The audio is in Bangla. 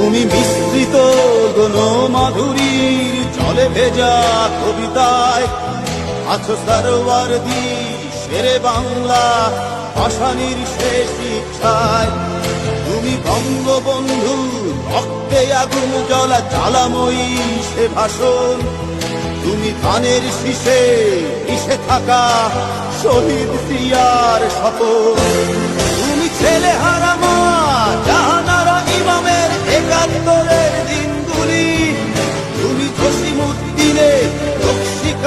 তুমি মিশ্রিত গণ মাধুরীর জলে ভেজা কবিতায়। আছো সারোয়ার দি, শেরে বাংলা ভাষানির শেষ ইচ্ছায়। তুমি বঙ্গবন্ধু, রক্তে আগুন জ্বলা, জ্বালাময়ী সে ভাষণ। তুমি ধানের শীষে মিশে থাকা শহীদ প্রিয়ার শপথ।